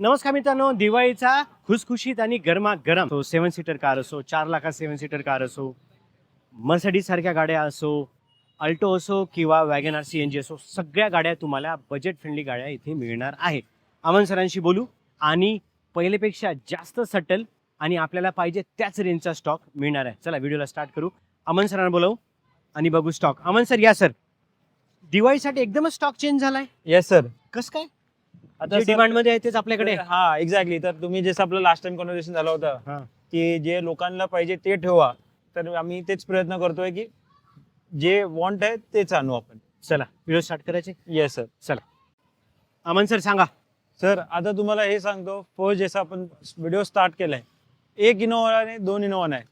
नमस्कार मित्रांनो दिवाळीचा खुसखुशीत आणि गरमागरम. तो सेवन सीटर कार असो चार लाखात सेवन सीटर कार असो मर्सडीज सारख्या गाड्या असो अल्टो असो किंवा Wagon R C N G असो सगळ्या गाड्या तुम्हाला बजेट फ्रेंडली गाड्या इथे मिळणार आहे अमन सरांशी बोलू आणि पहिलेपेक्षा जास्त सटल आणि आपल्याला पाहिजे त्याच रेंजचा स्टॉक मिळणार आहे. चला व्हिडिओला स्टार्ट करू. अमन सरांना बोलवू आणि बघू स्टॉक अमन सर या सर दिवाळीसाठी एकदमच स्टॉक चेंज झालाय. येस सर कसं काय? आता जे sir- डिमांडमध्ये आहे तेच आपल्याकडे आहे. हा एक्झॅक्टली तर तुम्ही जसं आपलं लास्ट टाइम कॉन्व्हर्सेशन झालं हा. होतं की जे लोकांना पाहिजे ते ठेवा. तर आम्ही तेच प्रयत्न करतोय की जे वॉन्ट आहे तेच आणू आपण. चला व्हिडिओ स्टार्ट करायचे? येस सर अमन सर सांगा. सर आता तुम्हाला हे सांगतो फर्स्ट जसं आपण व्हिडिओ स्टार्ट केलाय एक इनोवा नाही दोन इनोवा नाही.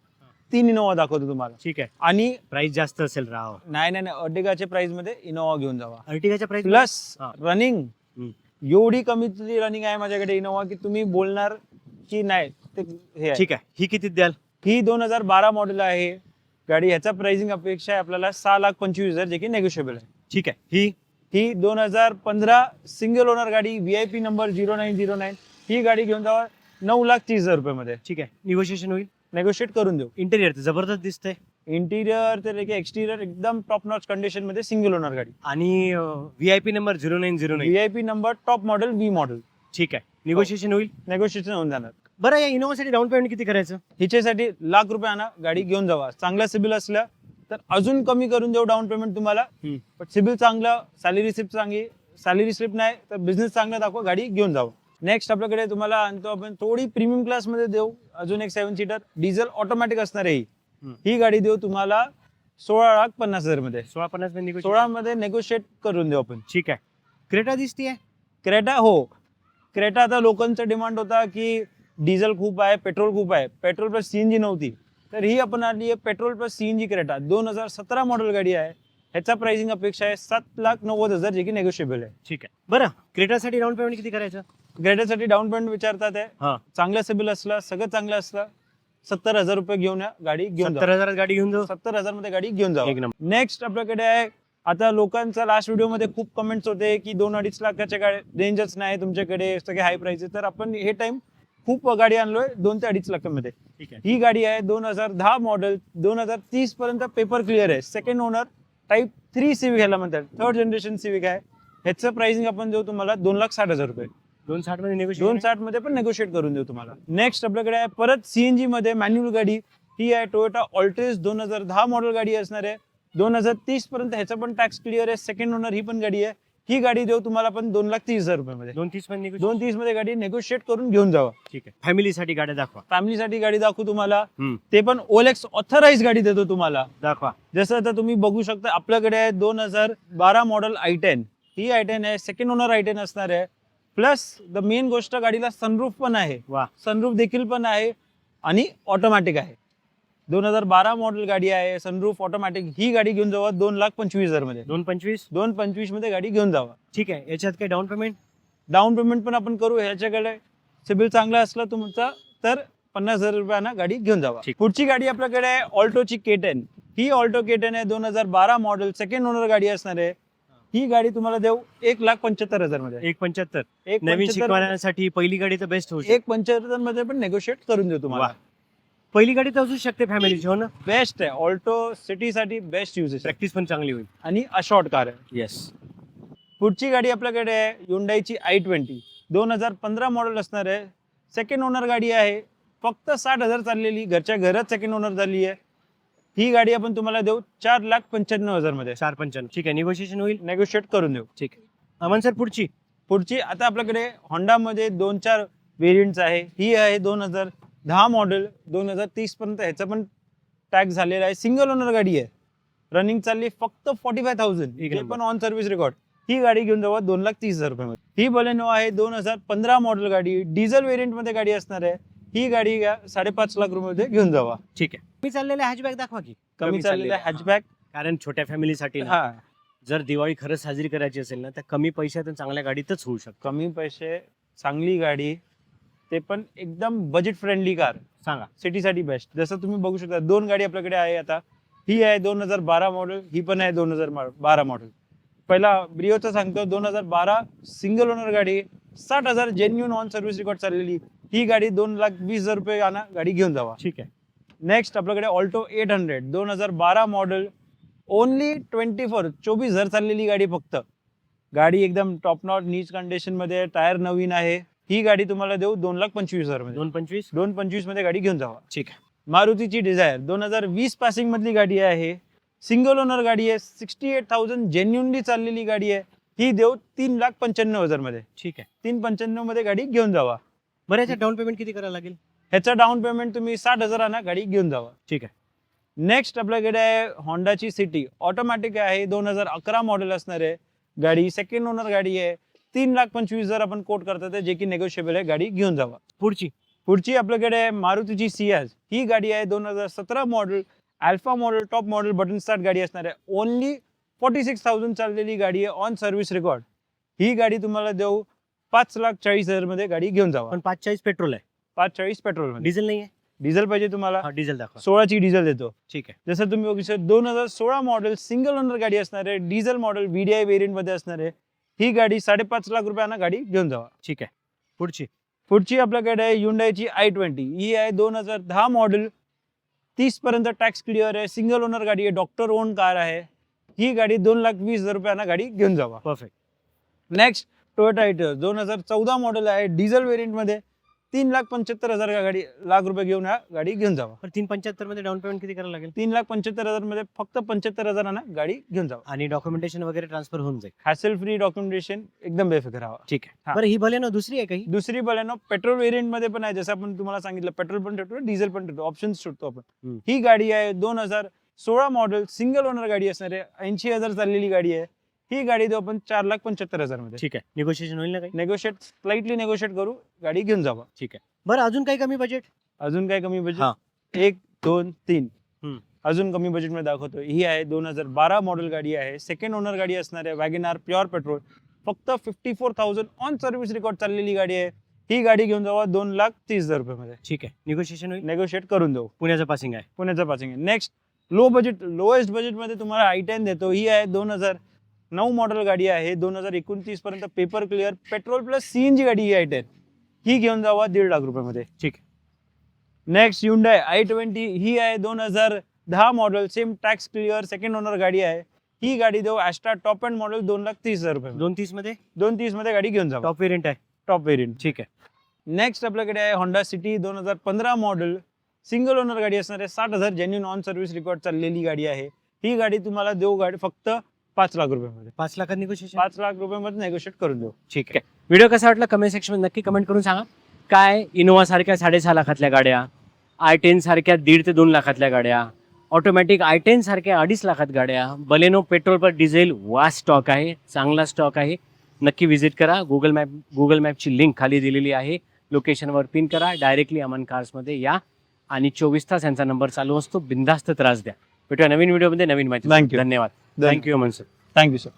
तीन इनोवा दाखवतो तुम्हाला. ठीक आहे. आणि प्राइस जास्त असेल राव. नाही नाही नाही. अर्टिगाच्या प्राइसमध्ये इनोवा घेऊन जावा. अर्टिगाच्या प्राइस प्लस हा. Running hmm. एवढी कमी रनिंग आहे माझ्याकडे इनोवा की तुम्ही बोलणार की नाही ते हे आहे. ठीक आहे. ही किती द्याल? ही दोन हजार बारा मॉडेल आहे. गाडी ह्याचा प्राइसिंग अपेक्षा आहे आपल्याला सहा लाख पंचवीस हजार जे की नेगोशिएबल आहे. ठीक आहे. ही? ही दोन हजार पंधरा सिंगल ओनर गाडी V I P number zero nine zero nine ही गाडी घेऊन जावा नऊ लाख तीस हजार रुपयामध्ये. ठीक आहे. निगोशिएशन होईल? नेगोशिएट करून देऊ. इंटेरियर जबरदस्त दिसतंय. इंटिरियर ते लेके एक्सटिरियर एकदम टॉप नॉच कंडिशनमध्ये सिंगल ओनर गाडी. आणि V I P number zero nine zero nine V I P number top model V model ठीक आहे. निगोशिएशन होईल? नेगोशिएशन होऊन जाणार. बरं या इनोवासाठी डाऊन पेमेंट किती करायचं? हिच्यासाठी लाख रुपये आणा गाडी घेऊन जावा. चांगला सिबिल असल्या तर अजून कमी करून देऊ डाऊन पेमेंट तुम्हाला. हम्म. पण सिबिल चांगलं सॅलरी स्लिप चांगली सॅलरी स्लिप नाही तर बिझनेस चांगला दाखवा गाडी घेऊन जावं. नेक्स्ट आपल्याकडे तुम्हाला आणतो आपण थोडी प्रीमियम क्लासमध्ये देऊ. अजून एक सेवन सीटर डिझेल ऑटोमॅटिक असणार आहे. ही. ही गाडी देऊ तुम्हाला सोळा लाख पन्नास हजारमध्ये. सोळा पन्नासमध्ये? सोळा मध्ये नेगोशिएट करून देऊ आपण. ठीक आहे. क्रेटा दिसतीये क्रेटा हो. क्रेटा आता लोकांचा डिमांड होता की डिझेल खूप आहे पेट्रोल खूप आहे. पेट्रोल प्लस सीएनजी नव्हती. तर ही आपण आली आहे पेट्रोल प्लस सीएनजी क्रेटा. दोन हजार सतरा मॉडेल गाडी आहे. ह्याचा प्राइसिंग अपेक्षा आहे सात लाख नव्वद हजार जे की नेगोशिएबल आहे. ठीक आहे. बरं क्रेटासाठी डाऊन पेमेंट किती करायचं? क्रेटासाठी डाऊन पेमेंट विचारतात आहे. चांगलं सिबिल असलं सगळं चांगलं असलं सत्तर हजार रुपये घेऊन या गाडी घेऊन सत्तर जा हजारात गाडी घेऊन जाऊ? सत्तर हजारमध्ये गाडी घेऊन जा एक नंबर. नेक्स्ट आपल्याकडे आहे आता लोकांचा लास्ट व्हिडिओमध्ये खूप कमेंट्स होते की दोन अडीच लाखाच्या गाडी रेंजच नाही तुमच्याकडे सगळे हाय प्राइस तर आपण हे टाइम खूप गाडी आणलोय दोन ते अडीच लाखामध्ये. ठीक आहे. ही गाडी आहे दोन हजार दहा मॉडेल दोन हजार तीस पर्यंत पेपर क्लिअर आहे. Second owner type three Civic ह्याला म्हणतात. थर्ड जनरेशन सिविक आहे. ह्याचं प्राइसिंग आपण देऊ तुम्हाला दोन लाख साठ हजार रुपये. दोन साठमध्ये दोन साठमध्ये पण नेगोशिएट करून देऊ तुम्हाला. नेक्स्ट आपल्याकडे आहे परत सीएनजी मध्ये मॅन्युअल गाडी. ही आहे टोयोटा ऑल्टेस दोन हजार दहा मॉडेल गाडी असणार आहे. दोन हजार तीस पर्यंत ह्याचा पण टॅक्स क्लिअर आहे. सेकंड ओनर ही पण गाडी आहे. ही गाडी देऊ तुम्हाला पण दोन लाख तीस हजार रुपयामध्ये दोन तीसमध्ये negotiation? दोन तीसमध्ये गाडी नेगोशिएट करून घेऊन जावा. ठीक आहे. फॅमिलीसाठी गाड्या दाखवा. फॅमिलीसाठी गाडी दाखवू तुम्हाला. हम्म, ते पण ओलेक्स ऑथराइज गाडी देतो तुम्हाला. दाखवा. जसं आता तुम्ही बघू शकता आपल्याकडे आहे दोन हजार बारा मॉडेल आय टेन ही आय टेन आहे. सेकंड ओनर आय टेन असणार आहे. प्लस द मेन गोष्ट गाडीला सनरूफ पण आहे. वा. सनरूफ देखील पण आहे आणि ऑटोमॅटिक आहे. दोन हजार बारा मॉडेल गाडी आहे सनरूफ ऑटोमॅटिक ही गाडी घेऊन जावा दोन लाख पंचवीस हजारमध्ये दोन पंचवीस? दोन पंचवीसमध्ये गाडी घेऊन जावा. ठीक आहे. याच्यात काय डाऊन पेमेंट डाऊन पेमेंट पण आपण करू ह्याच्याकडे सिबिल चांगला असला तुमचा तर पन्नास हजार रुपयाना गाडी घेऊन जावा. पुढची गाडी आपल्याकडे आहे ऑल्टोची केटेन ही ऑल्टो केटेन आहे. दोन हजार बारा मॉडेल सेकंड ओनर गाडी असणार आहे. ही गाडी तुम्हाला देऊ एक लाख पंच्याहत्तर हजारमध्ये. एक पंच्याहत्तर. एक नवीन 75 शिकवण्यासाठी पहिली गाडी तर बेस्ट होऊ शकते. एक पंच्याहत्तरमध्ये पण नेगोशिएट करून देऊ तुम्हाला. पहिली गाडी तर असू शकते फॅमिलीची हो ना? बेस्ट आहे. ऑल्टो सिटी साठी बेस्ट यूज आहे. प्रॅक्टिस पण चांगली होईल. आणि अशॉर्ट कार आहे. येस पुढची गाडी आपल्याकडे आहे युंडाईची आय ट्वेंटी दोन हजार पंधरा मॉडेल असणार आहे. सेकंड ओनर गाडी आहे. फक्त साठ हजार चाललेली. घरच्या घरात सेकंड ओनर झाली आहे. ही गाडी आपण तुम्हाला देऊ चार लाख पंच्याण्णव हजारमध्ये चार पंच्याण्णव. ठीक आहे निगोशिएशन होईल? नेगोशिएट करून देऊ. ठीक आहे. अमन सर पुढची? पुढची आता आपल्याकडे होंडामध्ये दोन चार व्हेरियंट्स आहे. ही आहे दोन हजार दहा मॉडेल दोन हजार तीस पर्यंत ह्याचा पण टॅक्स झालेला आहे. सिंगल ओनर गाडी आहे. रनिंग चालली फक्त फॉर्टी फाय थाउजंड. पण ऑन सर्व्हिस रेकॉर्ड ही गाडी घेऊन जावा दोन लाख तीस हजार रुपयामध्ये ही बलेनो आहे दोन हजार पंधरा मॉडेल गाडी. डिझेल व्हेरियंटमध्ये गाडी असणार आहे. ही गाडी घ्या साडेपाच लाख रुपये घेऊन जावा. ठीक आहे. मी चाललेले हॅचबॅक दाखवा की. कमी चाललेला. हॅचबॅक कारण छोट्या फॅमिलीसाठी ना, हा. जर दिवाळी खरंच साजरी करायची असेल ना तर कमी पैशातून चांगल्या गाडीतच होऊ शकतो कमी पैसे चांगली गाडी ते पण एकदम बजेट फ्रेंडली कार सांगा. सिटीसाठी बेस्ट जसं तुम्ही बघू शकता दोन गाडी आपल्याकडे आहे आता. ही आहे दोन हजार बारा मॉडेल ही पण आहे दोन हजार बारा मॉडेल पहिला ब्रिओचा सांगतो दोन हजार बारा सिंगल ओनर गाडी साठ हजार जेन्युन ऑन सर्व्हिस रेकॉर्ड चाललेली. ही गाडी दोन लाख वीस हजार रुपये आणा गाडी घेऊन जावा. ठीक आहे. नेक्स्ट आपल्याकडे ऑल्टो एट हंड्रेड दोन हजार बारा मॉडेल ओनली ट्वेंटी फोर चोवीस हजार चाललेली गाडी फक्त. गाडी एकदम टॉप नॉट नीच कंडिशनमध्ये टायर नवीन आहे. ही गाडी तुम्हाला देऊ दोन लाख पंचवीस हजारमध्ये. दोन पंचवीस? दोन पंचवीसमध्ये गाडी घेऊन जावा. ठीक आहे. मारुतीची डिझायर दोन हजार वीस पासिंग मधली गाडी आहे. सिंगल ओनर गाडी आहे सिक्स्टी एट थाउजंड जेन्युनली चाललेली गाडी आहे. ही देऊ तीन लाख पंच्याण्णव हजारमध्ये ठीक आहे. तीन पंच्याण्णवमध्ये गाडी घेऊन जावा. बरं याच्यात डाऊन पेमेंट किती करायला लागेल? ह्याचं डाऊन पेमेंट तुम्ही साठ हजारांना गाडी घेऊन जावा. ठीक आहे. नेक्स्ट आपल्याकडे आहे होंडाची सिटी ऑटोमॅटिक आहे दोन हजार अकरा मॉडेल असणार आहे. गाडी सेकंड ओनर गाडी आहे. तीन लाख पंचवीस हजार आपण कोट करतात जे की नेगोशिएबल आहे गाडी घेऊन जावा. पुढची? पुढची आपल्याकडे आहे मारुतीची सियाज ही गाडी आहे दोन हजार सतरा model alpha model top model button start गाडी असणार आहे. ओनली फोर्टी सिक्स थाउजंड चाललेली गाडी आहे ऑन सर्व्हिस रेकॉर्ड ही गाडी तुम्हाला देऊ पाच लाख चाळीस हजारमध्ये गाडी घेऊन जावा. पण पाच चाळीस पेट्रोल आहे. पाच चाळीस पेट्रोल डिझेल नाही आहे डिझेल पाहिजे तुम्हाला. हा डिझेल दाखवा. सोळाची डिझेल देतो. ठीक आहे. जसं तुम्ही बघू शकता दोन हजार सोळा मॉडेल सिंगल ओनर गाडी असणार आहे. डिझेल मॉडेल व्हीडीआय वेरियंटमध्ये असणार आहे. ही गाडी साडेपाच लाख रुपयांना गाडी घेऊन जावा. ठीक आहे. पुढची. पुढची आपल्याकडे आहे युंडायची आय ट्वेंटी ही आहे दोन हजार दहा मॉडेल तीस पर्यंत टॅक्स क्लिअर आहे. सिंगल ओनर गाडी आहे. डॉक्टर ओन कार आहे. ही गाडी दोन लाख वीस हजार रुपयांना गाडी घेऊन जावा. परफेक्ट नेक्स्ट टोयोटा आयटर दोन हजार चौदा मॉडेल आहे. डिझेल वेरियंटमध्ये. तीन लाख पंच्याहत्तर हजार का गाडी लाख रुपये घेऊन हा गाडी घेऊन जावा. पण तीन पंच्याहत्तरमध्ये डाऊन पेमेंट किती करायला लागेल? तीन लाख पंच्याहत्तर हजारमध्ये फक्त पंच्याहत्तर हजारांना गाडी घेऊन जावा. आणि डॉक्युमेंटेशन वगैरे ट्रान्सफर होऊन जाईल. हॅसल फ्री डॉक्युमेंटेशन एकदम बेफिकर हवा ठीक आहे. हा. बरं ही भले ना दुसरी आहे काही दुसरी बलेनो पेट्रोल वेरियंटमध्ये पण आहे जसं आपण तुम्हाला सांगितलं पेट्रोल पण ठेवतो डिझेल पण ठेवतो ऑप्शन शोधतो आपण. ही गाडी आहे दोन हजार सोळा मॉडेल सिंगल ओनर गाडी असणार आहे ऐंशी हजार चाललेली गाडी आहे. ही गाडी देऊ आपण चार लाख पंच्याहत्तर हजारमध्ये ठीक आहे. निगोशिएशन होईल ना काही? नेगोशिएट स्लाइटली नेगोशिएट करू गाडी घेऊन जावा. ठीक आहे. बरं अजून काही कमी बजेट अजून काय कमी हा. बजेट एक दोन तीन. हम्म. अजून कमी बजेटमध्ये दाखवतो. ही आहे दोन हजार बारा मॉडेल गाडी आहे. सेकंड ओनर गाडी असणार आहे वॅगन आर प्युअर पेट्रोल फक्त fifty four thousand on service record चाललेली गाडी आहे. ही गाडी घेऊन जावा दोन लाख तीस हजार रुपये मध्ये ठीक आहे. निगोशिएशन होईल? नेगोशिएट करून देऊ पुण्याचं पासिंग आहे. पुण्याचं पासिंग आहे. नेक्स्ट लो बजेट लोएस्ट बजेटमध्ये तुम्हाला आय टेन देतो. ही आहे दोन हजार नऊ मॉडेल गाडी आहे. दोन हजार एकोणतीस पर्यंत paper clear petrol plus CNG गाडी ही आय टेन ही घेऊन जावा दीड लाख रुपयामध्ये. ठीक नेक्स्ट युंडाय आय ट्वेंटी ही आहे दोन हजार दहा model same tax clear second owner गाडी आहे. ही गाडी देऊ ॲस्ट्रा टॉप अँड मॉडेल दोन लाख तीस हजार रुपये दोन तीसमध्ये दोन तीसमध्ये गाडी घेऊन जावा. टॉप वेरियंट आहे. टॉप वेरियंट ठीक आहे. नेक्स्ट आपल्याकडे आहे होंडा सिटी दोन हजार पंधरा मॉडेल सिंगल ओनर गाडी असणार आहे साठ हजार जेन्युन ऑन सर्व्हिस रेकॉर्ड चाललेली गाडी आहे. ही गाडी तुम्हाला देऊ गाडी फक्त पाच लाख रुपयामध्ये. पाच लाखात निगोशिएशन पाच लाख रुपयामध्ये नेगोशिएट करून देऊ. ठीक आहे. व्हिडिओ कसा वाटला? कमेंट सेक्शनमध्ये नक्की कमेंट करून सांगा. काय इनोवा सारख्या साडेसहा लाखातल्या गाड्या? आय टेन सारख्या दीड ते दोन लाखातल्या गाड्या? ऑटोमॅटिक आय टेन सारख्या अडीच लाखात गाड्या? बलेनो पेट्रोल पर डिझेल वा स्टॉक आहे. चांगला स्टॉक आहे. नक्की व्हिजिट करा. गुगल मॅप गुगल मॅपची लिंक खाली दिलेली आहे. लोकेशनवर पिन करा. डायरेक्टली अमन कार्समध्ये या. आणि चोवीस तास यांचा नंबर चालू असतो. बिंदास्त त्रास द्या. भेटूया नवीन व्हिडिओमध्ये नवीन माहिती. Thank you. धन्यवाद. Thank you Aman sir thank you sir